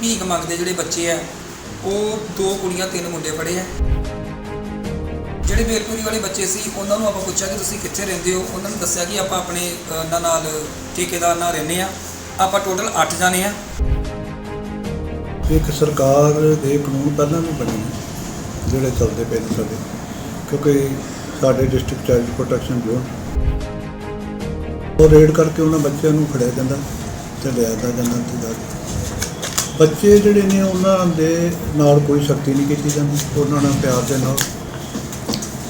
ਭੀਖ ਮੰਗਦੇ ਜਿਹੜੇ ਬੱਚੇ ਆ, ਉਹ ਦੋ ਕੁੜੀਆਂ, ਤਿੰਨ ਮੁੰਡੇ ਫੜੇ ਆ। ਜਿਹੜੇ ਬੇਲਪੁਰੀ ਵਾਲੇ ਬੱਚੇ ਸੀ, ਉਹਨਾਂ ਨੂੰ ਆਪਾਂ ਪੁੱਛਿਆ ਕਿ ਤੁਸੀਂ ਕਿੱਥੇ ਰਹਿੰਦੇ ਹੋ? ਉਹਨਾਂ ਨੇ ਦੱਸਿਆ ਕਿ ਆਪਾਂ ਆਪਣੇ ਉਹਨਾਂ ਨਾਲ ਠੇਕੇਦਾਰ ਨਾਲ ਰਹਿੰਦੇ ਆ। ਆਪਾਂ ਟੋਟਲ 8 ਜਾਣੇ ਆ। ਇੱਕ ਸਰਕਾਰ ਦੇ ਕਾਨੂੰਨ ਪਹਿਲਾਂ ਵੀ ਬਣੇ ਨੇ, ਜਿਹੜੇ ਚੱਲਦੇ ਪਏ ਨੇ ਸਾਡੇ, ਕਿਉਂਕਿ ਸਾਡੇ ਡਿਸਟ੍ਰਿਕਟ ਚਾਈਲਡ ਪ੍ਰੋਟੈਕਸ਼ਨ ਬਿਊਰੋ ਉਹ ਰੇਡ ਕਰਕੇ ਉਹਨਾਂ ਬੱਚਿਆਂ ਨੂੰ ਫੜਿਆ ਜਾਂਦਾ ਤੇ ਲਿਆ ਜਾਂਦਾ ਤੇ ਜਾ ਬੱਚੇ ਜਿਹੜੇ ਨੇ ਉਹਨਾਂ ਦੇ ਨਾਲ ਕੋਈ ਸ਼ਕਤੀ ਨਹੀਂ ਕੀਤੀ ਜਾਂਦੀ। ਉਹਨਾਂ ਨਾਲ ਪਿਆਰ ਦੇ ਨਾਲ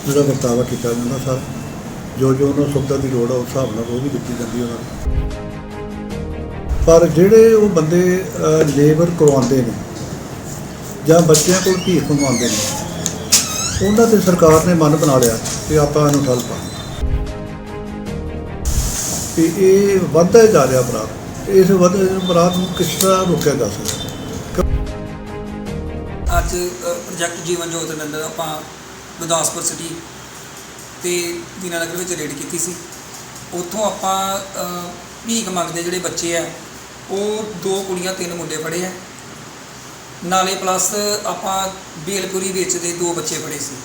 ਜਿਹੜਾ ਵਰਤਾਵਾ ਕੀਤਾ ਜਾਂਦਾ ਸਰ ਜੋ ਜੋ ਉਹਨਾਂ ਨੂੰ ਸੁਵਿਧਾ ਦੀ ਲੋੜ ਆ, ਉਸ ਹਿਸਾਬ ਨਾਲ ਉਹ ਵੀ ਦਿੱਤੀ ਜਾਂਦੀ ਉਹਨਾਂ ਨੂੰ। ਪਰ ਜਿਹੜੇ ਉਹ ਬੰਦੇ ਲੇਬਰ ਕਰਵਾਉਂਦੇ ਨੇ ਜਾਂ ਬੱਚਿਆਂ ਕੋਲ ਭੀਖ ਮੰਗਵਾਉਂਦੇ ਨੇ, ਉਹਨਾਂ ਤੇ ਸਰਕਾਰ ਨੇ ਮਨ ਬਣਾ ਲਿਆ ਕਿ ਆਪਾਂ ਇਹਨੂੰ ਠੱਲ ਪਾ ਕਿ ਇਹ ਵੱਧਦਾ ਜਾ ਰਿਹਾ ਅਪਰਾਧ ਇਸ ਵਧਦੇ ਅਪਰਾਧ ਨੂੰ ਕਿਸ ਤਰ੍ਹਾਂ ਰੋਕਿਆ ਜਾ ਸਕਦਾ? ਅੱਜ ਪ੍ਰੋਜੈਕਟ ਜੀਵਨ ਜੋਤ ਦੇ ਅੰਦਰ ਆਪਾਂ ਗੁਰਦਾਸਪੁਰ ਸਿਟੀ ਤੇ ਦੀਨਾਨਗਰ ਵਿੱਚ ਰੇਡ ਕੀਤੀ ਸੀ। ਉੱਥੋਂ ਆਪਾਂ ਭੀਖ ਮੰਗਦੇ ਜਿਹੜੇ ਬੱਚੇ ਆ, ਉਹ ਦੋ ਕੁੜੀਆਂ, ਤਿੰਨ ਮੁੰਡੇ ਫੜੇ ਆ। ਨਾਲੇ ਪਲੱਸ ਆਪਾਂ ਬੇਲਪੁਰੀ ਵੇਚਦੇ ਦੋ ਬੱਚੇ ਫੜੇ ਸੀ।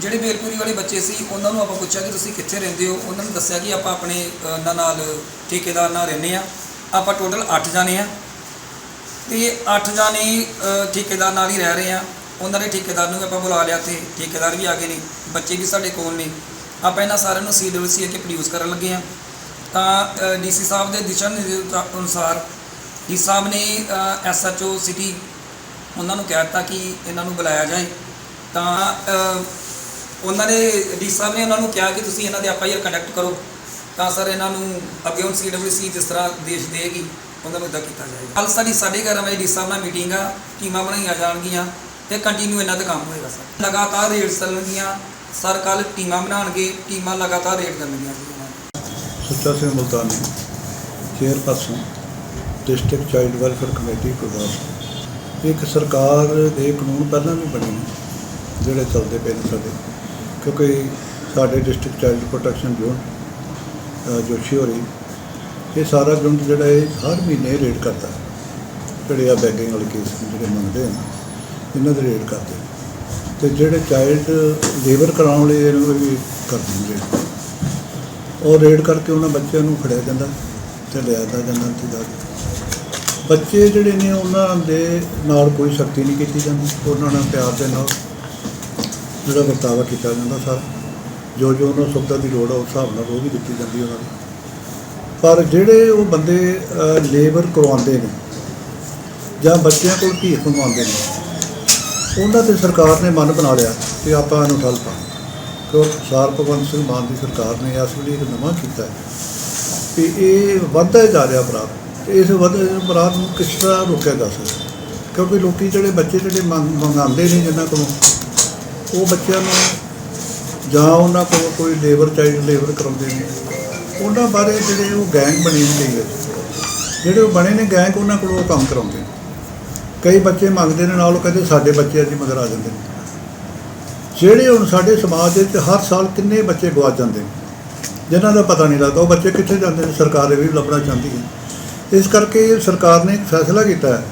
ਜਿਹੜੇ ਬੇਲਪੁਰੀ ਵਾਲੇ ਬੱਚੇ ਸੀ ਉਹਨਾਂ ਨੂੰ ਆਪਾਂ ਪੁੱਛਿਆ ਕਿ ਤੁਸੀਂ ਕਿੱਥੇ ਰਹਿੰਦੇ ਹੋ? ਉਹਨਾਂ ਨੇ ਦੱਸਿਆ ਕਿ ਆਪਾਂ ਆਪਣੇ ਅ, ਇਹਨਾਂ ਨਾਲ ਠੇਕੇਦਾਰ ਨਾਲ ਰਹਿੰਦੇ ਆ ਆਪਾਂ ਟੋਟਲ 8 ਜਾਣੇ ਆ ਤੇ 8 ਜਾਣੇ ਠੇਕੇਦਾਰ ਨਾਲ ਹੀ ਰਹਿ ਰਹੇ ਆ ਉਹਨਾਂ ਦੇ ਠੇਕੇਦਾਰ ਨੂੰ ਵੀ ਆਪਾਂ ਬੁਲਾ ਲਿਆ ਤੇ ਠੇਕੇਦਾਰ ਵੀ ਆ ਗਏ ਨੇ। ਬੱਚੇ ਵੀ ਸਾਡੇ ਕੋਲ ਨੇ। ਆਪਾਂ ਇਹਨਾਂ ਸਾਰਿਆਂ ਨੂੰ ਸੀਡਬਲਸੀ ਅੱਗੇ ਪ੍ਰੋਡਿਊਸ ਕਰਨ ਲੱਗੇ ਆ ਤਾਂ ਡੀਸੀ ਸਾਹਿਬ ਦੇ ਦਿਸ਼ਾ ਨਿਰਦੇਸ਼ ਅਨੁਸਾਰ ਡੀ ਸਾਹਿਬ ਨੇ ਐਸਐਚਓ ਸਿਟੀ ਉਹਨਾਂ ਨੂੰ ਕਹਿ ਦਿੱਤਾ ਕਿ ਇਹਨਾਂ ਨੂੰ ਬੁਲਾਇਆ ਜਾਏ। ਤਾਂ ਉਹਨਾਂ ਨੇ ਡੀ ਸਾਹਿਬ ਨੇ ਉਹਨਾਂ ਨੂੰ ਕਿਹਾ ਕਿ ਤੁਸੀਂ ਇਹਨਾਂ ਦੇ ਐਫਆਈਆਰ ਕੰਡਕਟ ਕਰੋ। ਤਾਂ ਸਰ ਇਹਨਾਂ ਨੂੰ ਅੱਗੇ ਹੁਣ ਸੀਡਬਲਸੀ ਜਿਸ ਤਰ੍ਹਾਂ ਦੇਸ਼ ਦੇਗੀ, ਉਹਨਾਂ ਨੂੰ ਇਦਾਂ ਕੀਤਾ ਜਾਏਗਾ। ਕੱਲ ਸਾਡੀ 11:30 ਵਜੇ ਡੀ ਸਾਹਿਬ ਨਾਲ ਮੀਟਿੰਗ ਆ, ਟੀਮਾਂ ਬਣਾਈਆਂ ਜਾਣਗੀਆਂ ਤੇ ਕੰਟੀਨਿਊ ਇਹਨਾਂ ਦਾ ਕੰਮ ਹੋਏਗਾ ਸਰ। ਲਗਾਤਾਰ ਰੇਡਸ ਚੱਲਣਗੀਆਂ, ਸਰ ਕੱਲ ਟੀਮਾਂ ਬਣਾਉਣਗੇ, ਟੀਮਾਂ ਲਗਾਤਾਰ ਰੇਡ ਕਰਨਗੀਆਂ Sucha Singh Multani chairperson, district child welfare committee, Gurdaspur. ਇੱਕ ਸਰਕਾਰ ਦੇ ਕਾਨੂੰਨ ਪਹਿਲਾਂ ਵੀ ਬਣੇ ਜਿਹੜੇ ਚੱਲਦੇ ਪਏ ਨੇ ਸਾਡੇ। ਕਿਉਂਕਿ ਸਾਡੇ district child protection bureau Joshi ਹੋਰੀ, ਇਹ ਸਾਰਾ ਯੂਨਿਟ ਜਿਹੜਾ ਹੈ ਹਰ ਮਹੀਨੇ ਰੇਡ ਕਰਦਾ ਹੈ। ਜਿਹੜੇ ਆ ਬੈਗਿੰਗ ਵਾਲੇ ਕੇਸ ਜਿਹੜੇ ਮੰਗਦੇ ਨੇ ਇਹਨਾਂ ਦੇ ਰੇਡ ਕਰਦੇ ਨੇ। ਤੇ ਜਿਹੜੇ ਚਾਈਲਡ ਲੇਬਰ ਕਰਾਉਣ ਵਾਲੇ ਇਹਨਾਂ ਵੀ ਕਰਦੇ ਨੇ ਰੇਡ ਉਹ ਰੇਡ ਕਰਕੇ ਉਹਨਾਂ ਬੱਚਿਆਂ ਨੂੰ ਫੜਿਆ ਜਾਂਦਾ ਤੇ ਲਿਆ ਜਾਂਦਾ ਜਾਂਦਾ ਤੇ ਜਾ ਬੱਚੇ ਜਿਹੜੇ ਨੇ ਉਹਨਾਂ ਦੇ ਨਾਲ ਕੋਈ ਸ਼ਕਤੀ ਨਹੀਂ ਕੀਤੀ ਜਾਂਦੀ ਉਹਨਾਂ ਨਾਲ ਪਿਆਰ ਦੇ ਨਾਲ ਜਿਹੜਾ ਵਰਤਾਵਾ ਕੀਤਾ ਜਾਂਦਾ ਸਰ, ਜੋ ਜੋ ਉਹਨਾਂ ਸੁਵਿਧਾ ਦੀ ਲੋੜ ਹੈ ਉਸ ਹਿਸਾਬ ਨਾਲ ਉਹ ਵੀ ਦਿੱਤੀ ਜਾਂਦੀ ਉਹਨਾਂ ਨੂੰ। ਪਰ ਜਿਹੜੇ ਉਹ ਬੰਦੇ ਲੇਬਰ ਕਰਵਾਉਂਦੇ ਨੇ, ਜਾਂ ਬੱਚਿਆਂ ਕੋਲ ਭੀਖ ਮੰਗਵਾਉਂਦੇ ਨੇ, ਉਹਨਾਂ ਤੇ ਸਰਕਾਰ ਨੇ ਮਨ ਬਣਾ ਲਿਆ ਕਿ ਆਪਾਂ ਇਹਨੂੰ ਠੱਲ ਪਾ ਕਿਉਂ? ਸਾਰ ਭਗਵੰਤ ਸਿੰਘ ਮਾਨ ਦੀ ਸਰਕਾਰ ਨੇ ਇਸ ਵੇਲੇ ਇੱਕ ਨਵਾਂ ਕੀਤਾ ਹੈ ਕਿ ਇਹ ਵੱਧਦਾ ਜਾ ਰਿਹਾ ਅਪਰਾਧ, ਤੇ ਇਸ ਵਧਦੇ ਅਪਰਾਧ ਨੂੰ ਕਿਸ ਤਰ੍ਹਾਂ ਰੋਕਿਆ ਜਾ ਸਕਦਾ ਕਿਉਂਕਿ ਲੋਕੀ ਜਿਹੜੇ ਬੱਚੇ ਜਿਹੜੇ ਮੰਗ ਮੰਗਾਉਂਦੇ ਨੇ ਜਿਨ੍ਹਾਂ ਕੋਲੋਂ ਉਹ ਬੱਚਿਆਂ ਨੂੰ ਜਾਂ ਉਹਨਾਂ ਕੋਲ ਕੋਈ ਲੇਬਰ ਚਾਈਲਡ ਲੇਬਰ ਕਰਾਉਂਦੇ ਨੇ, ਉਹਨਾਂ ਬਾਰੇ ਜਿਹੜੇ ਉਹ ਗੈਂਗ ਬਣੇ ਹੁੰਦੇ ਹੈ ਜਿਹੜੇ ਉਹ ਬਣੇ ਨੇ ਗੈਂਗ ਉਹਨਾਂ ਕੋਲੋਂ ਉਹ ਕੰਮ ਕਰਾਉਂਦੇ ਨੇ। ਕਈ ਬੱਚੇ ਮੰਗਦੇ ਨੇ, ਨਾਲ ਉਹ ਕਹਿੰਦੇ ਸਾਡੇ ਬੱਚੇ ਅੱਜ ਮਗਰ ਆ ਜਾਂਦੇ ਨੇ। ਜਿਹੜੇ ਹੁਣ ਸਾਡੇ ਸਮਾਜ ਦੇ ਵਿੱਚ ਹਰ ਸਾਲ ਕਿੰਨੇ ਬੱਚੇ ਗਵਾਚ ਜਾਂਦੇ ਨੇ, ਜਿਨ੍ਹਾਂ ਦਾ ਪਤਾ ਨਹੀਂ ਲੱਗਦਾ, ਉਹ ਬੱਚੇ ਕਿੱਥੇ ਜਾਂਦੇ ਨੇ, ਸਰਕਾਰ ਇਹ ਵੀ ਲੱਭਣਾ ਚਾਹੁੰਦੀ ਹੈ। ਇਸ ਕਰਕੇ ਸਰਕਾਰ ਨੇ ਇੱਕ ਫੈਸਲਾ ਕੀਤਾ ਹੈ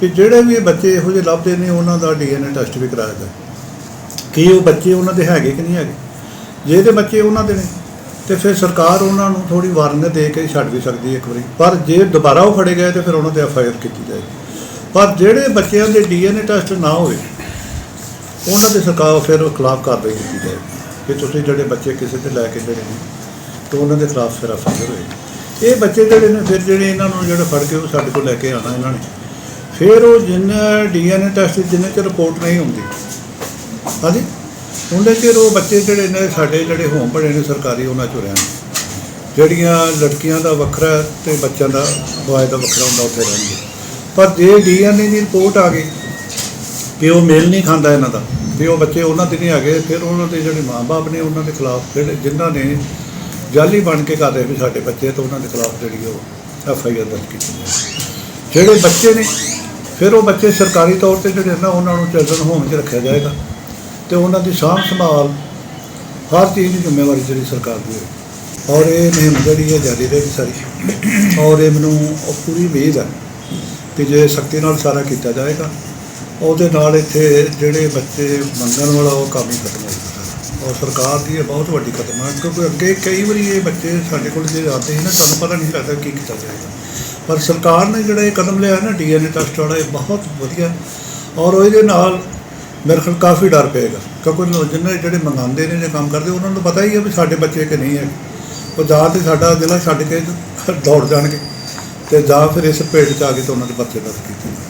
ਕਿ ਜਿਹੜੇ ਵੀ ਬੱਚੇ ਇਹੋ ਜਿਹੇ ਲੱਭਦੇ ਨੇ, ਉਹਨਾਂ ਦਾ ਡੀਐਨਏ ਟੈਸਟ ਵੀ ਕਰਾਇਆ ਜਾਵੇ ਕਿ ਉਹ ਬੱਚੇ ਉਹਨਾਂ ਦੇ ਹੈਗੇ ਕਿ ਨਹੀਂ ਹੈਗੇ? ਜੇ ਤੇ ਬੱਚੇ ਉਹਨਾਂ ਦੇ ਨੇ, ਤੇ ਫਿਰ ਸਰਕਾਰ ਉਹਨਾਂ ਨੂੰ ਥੋੜੀ ਵਾਰਨਿੰਗ ਦੇ ਕੇ ਛੱਡ ਵੀ ਸਕਦੀ ਹੈ ਇੱਕ ਵਾਰੀ। ਪਰ ਜੇ ਦੁਬਾਰਾ ਉਹ ਫੜੇ ਗਏ, ਤੇ ਫਿਰ ਉਹਨਾਂ ਤੇ ਐੱਫ ਆਈ ਆਰ ਕੀਤੀ ਜਾਏਗੀ। ਪਰ ਜਿਹੜੇ ਬੱਚਿਆਂ ਦੇ ਡੀਐਨਏ ਟੈਸਟ ਨਾ ਹੋਏ, ਉਹਨਾਂ ਦੇ ਸਰਕਾਰ ਫਿਰ ਖਿਲਾਫ ਕਾਰਵਾਈ ਕੀਤੀ ਜਾਏਗੀ। ਕਿ ਤੁਸੀਂ ਜਿਹੜੇ ਬੱਚੇ ਕਿਸੇ ਤੇ ਲੈ ਕੇ ਜਿਹੜੇ ਨੇ, ਤੇ ਉਹਨਾਂ ਦੇ ਖਿਲਾਫ ਫਿਰ ਐਫਆਈਆਰ ਹੋਏਗੀ। ਇਹ ਬੱਚੇ ਜਿਹੜੇ ਨੇ, ਫਿਰ ਜਿਹੜੇ ਇਹਨਾਂ ਨੂੰ ਜਿਹੜੇ ਫੜ ਕੇ ਉਹ ਸਾਡੇ ਕੋਲ ਲੈ ਕੇ ਆਣਾ ਇਹਨਾਂ ਨੇ। ਫਿਰ ਉਹ ਜਿੰਨਾ ਡੀਐਨਏ ਟੈਸਟ, ਜਿੰਨੇ ਚ ਰਿਪੋਰਟ ਨਹੀਂ ਹੁੰਦੀ ਹਾਂਜੀ? ਉਹਦੇ ਚਿਰ ਉਹ ਬੱਚੇ ਜਿਹੜੇ ਨੇ, ਸਾਡੇ ਜਿਹੜੇ ਹੋਮ ਪੜੇ ਨੇ ਸਰਕਾਰੀ, ਉਹਨਾਂ ਚੋਂ ਰਹਿਣ। ਜਿਹੜੀਆਂ ਲੜਕੀਆਂ ਦਾ ਵੱਖਰਾ ਤੇ ਬੱਚਿਆਂ ਦਾ ਬॉय ਦਾ ਵੱਖਰਾ ਹੁੰਦਾ, ਉੱਥੇ ਰਹਿਣਗੇ। ਪਰ ਜੇ ਡੀਐਨਏ ਦੀ ਰਿਪੋਰਟ ਆ ਗਈ ਕਿ ਉਹ ਮੇਲ ਨਹੀਂ ਖਾਂਦਾ ਇਹਨਾਂ ਦਾ, ਵੀ ਉਹ ਬੱਚੇ ਉਹਨਾਂ ਦੇ ਨਹੀਂ ਹੈਗੇ, ਫਿਰ ਉਹਨਾਂ ਦੇ ਜਿਹੜੇ ਮਾਪੇ ਨੇ, ਉਹਨਾਂ ਦੇ ਖਿਲਾਫ ਜਿਹੜੇ ਜਿਨ੍ਹਾਂ ਨੇ ਜਾਲੀ ਬਣ ਕੇ ਕਰਦੇ ਵੀ ਸਾਡੇ ਬੱਚੇ, ਤਾਂ ਉਹਨਾਂ ਦੇ ਖਿਲਾਫ ਜਿਹੜੀ ਉਹ ਐਫ ਆਈ ਆਰ ਦਰਜ ਕੀਤੀ ਜਿਹੜੇ ਬੱਚੇ ਨੇ, ਫਿਰ ਉਹ ਬੱਚੇ ਸਰਕਾਰੀ ਤੌਰ ਤੇ ਜਿਹੜੇ ਨਾ, ਉਹਨਾਂ ਨੂੰ ਚਿਲਡਰਨ ਹੋਮ 'ਚ ਰੱਖਿਆ ਜਾਏਗਾ। ਤੇ ਉਹਨਾਂ ਦੀ ਸਾਂਭ ਸੰਭਾਲ ਹਰ ਚੀਜ਼ ਦੀ ਜ਼ਿੰਮੇਵਾਰੀ ਜਿਹੜੀ ਸਰਕਾਰ ਦੀ ਹੈ। ਔਰ ਇਹ ਮੁਹਿੰਮ ਜਿਹੜੀ ਹੈ ਜਾਰੀ ਰਹੇਗੀ ਸਾਰੀ। ਔਰ ਇਹ ਮੈਨੂੰ ਉਹ ਪੂਰੀ ਉਮੀਦ ਹੈ ਕਿ ਜੇ ਸਖਤੀ ਨਾਲ ਸਾਰਾ ਕੀਤਾ ਜਾਏਗਾ, ਉਹਦੇ ਨਾਲ ਇੱਥੇ ਜਿਹੜੇ ਬੱਚੇ ਮੰਗਣ ਵਾਲਾ ਉਹ ਕੰਮ ਹੀ ਖਤਮ ਹੋ ਜਾਊਗਾ ਔਰ ਸਰਕਾਰ ਦੀ ਇਹ ਬਹੁਤ ਵੱਡੀ ਕਦਮ ਹੈ, ਕਿਉਂਕਿ ਅੱਗੇ ਕਈ ਵਾਰੀ ਇਹ ਬੱਚੇ ਸਾਡੇ ਕੋਲ ਜੇ ਆਉਂਦੇ ਸੀ ਨਾ, ਸਾਨੂੰ ਪਤਾ ਨਹੀਂ ਲੱਗਦਾ ਕੀ ਕੀਤਾ ਜਾਏਗਾ। ਪਰ ਸਰਕਾਰ ਨੇ ਜਿਹੜਾ ਇਹ ਕਦਮ ਲਿਆ ਨਾ ਡੀਐਨਏ ਟੈਸਟ ਵਾਲਾ, ਇਹ ਬਹੁਤ ਵਧੀਆ। ਔਰ ਉਹਦੇ ਨਾਲ ਮੇਰੇ ਖਿਆਲ ਕਾਫੀ ਡਰ ਪਏਗਾ, ਕਿਉਂਕਿ ਲੋ- ਜਿੰਨੇ ਜਿਹੜੇ ਮੰਗਾਉਂਦੇ ਨੇ ਜਾਂ ਕੰਮ ਕਰਦੇ, ਉਹਨਾਂ ਨੂੰ ਪਤਾ ਹੀ ਹੈ ਵੀ ਸਾਡੇ ਬੱਚੇ ਕਿ ਨਹੀਂ ਹੈ। ਉਹ ਜਾਂ ਤੇ ਸਾਡਾ ਜ਼ਿਲ੍ਹਾ ਛੱਡ ਕੇ ਦੌੜ ਜਾਣਗੇ ਤੇ ਜਾਂ ਫਿਰ ਇਸ ਪੇਟ ਚ ਆ ਕੇ ਤਾਂ ਉਹਨਾਂ ਦੇ ਬੱਚੇ ਦਸ ਕੀਤੇ।